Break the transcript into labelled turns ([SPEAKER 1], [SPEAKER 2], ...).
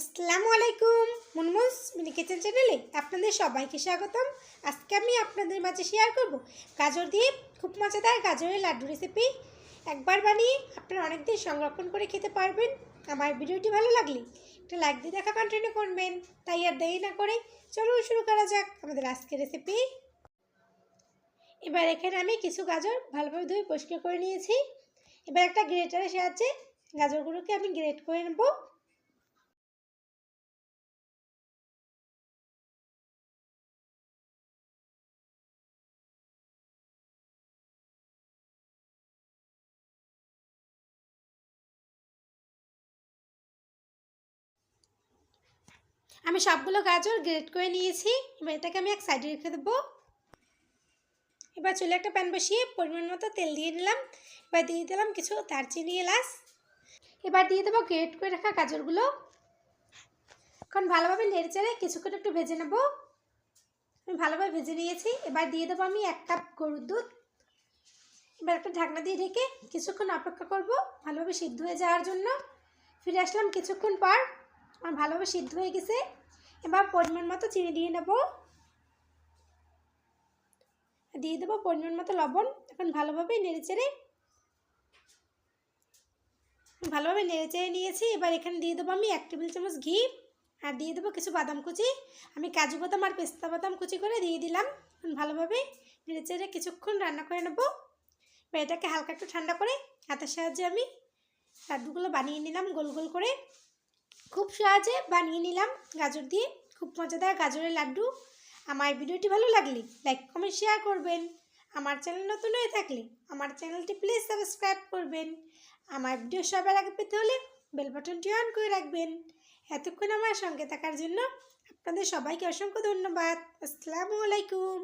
[SPEAKER 1] আসসালামু আলাইকুম মুনমুস mini kitchen চ্যানেলে আপনাদের সবাইকে স্বাগতম। আজকে আমি আপনাদের মাঝে শেয়ার করব গাজর দিয়ে খুব মজাদার গাজরের লাড্ডু রেসিপি একবার বানিয়ে আপনারা অনেক দিন সংরক্ষণ করে খেতে পারবেন। আমার ভিডিওটি ভালো লাগলে একটা লাইক দিয়ে দেখা কন্টিনিউ করবেন। তাই আর দেরি না করে চলুন শুরু করা যাক আমাদের আজকের রেসিপি এবার এখানে আমি কিছু গাজর ভালোভাবে ধুয়ে পরিষ্কার করে নিয়েছি। এবার একটা গ্রেটারের সাহায্যে গাজরগুলোকে আমি গ্রেট করে নেব। আমি সবগুলো গাজর গ্রেট করে নিয়েছি। এবার এটাকে আমি এক সাইডে রেখে দেবো। এবার চুলে একটা প্যান বসিয়ে পরিমাণ মতো তেল দিয়ে নিলাম এবার দিয়ে দিলাম কিছু দারচিনি এলাচ। এবার দিয়ে দেবো গ্রেট করে রাখা গাজরগুলো। এখন ভালোভাবে নেড়ে চেড়ে কিছুক্ষণ একটু ভেজে নেব। আমি ভালোভাবে ভেজে নিয়েছি। এবার দিয়ে দেবো আমি এক কাপ গরুর দুধ। এবার একটা ঢাকনা দিয়ে ঢেকে কিছুক্ষণ অপেক্ষা করব ভালোভাবে সিদ্ধ হয়ে যাওয়ার জন্য। ফিরে আসলাম কিছুক্ষণ পর। আমার ভালোভাবে সিদ্ধ হয়ে গেছে। এবার পরিমাণ মতো চিনি দিয়ে নেব। দিয়ে দেবো পরিমাণ মতো লবণ। এখন ভালোভাবে নেড়ে চেড়ে ভালোভাবে নেড়ে চেড়ে নিয়েছি। এবার এখানে দিয়ে দেবো আমি এক টেবিল চামচ ঘি আর দিয়ে দেবো কিছু বাদাম কুচি। আমি কাজু বাদাম আর পেস্তা বাদাম কুচি করে দিয়ে দিলাম। ভালোভাবে নেড়ে চেড়ে কিছুক্ষণ রান্না করে নেব। এটাকে হালকা একটু ঠান্ডা করে হাতের সাহায্যে আমি লাড্ডুগুলো বানিয়ে নিলাম গোল গোল করে। খুব সহজে বানিয়ে নিলাম গাজর দিয়ে। খুব মজাদার গাজরের লাড্ডু। আমার ভিডিওটি ভালো লাগলে লাইক, কমেন্ট, শেয়ার করবেন। আমার চ্যানেল নতুন হয়ে থাকলে আমার চ্যানেলটি প্লিজ সাবস্ক্রাইব করবেন। আমার ভিডিও সবার আগে পেতে হলে বেল বাটনটি অন করে রাখবেন। এতক্ষণ আমার সঙ্গে থাকার জন্য আপনাদের সবাইকে অসংখ্য ধন্যবাদ। আসসালামু আলাইকুম।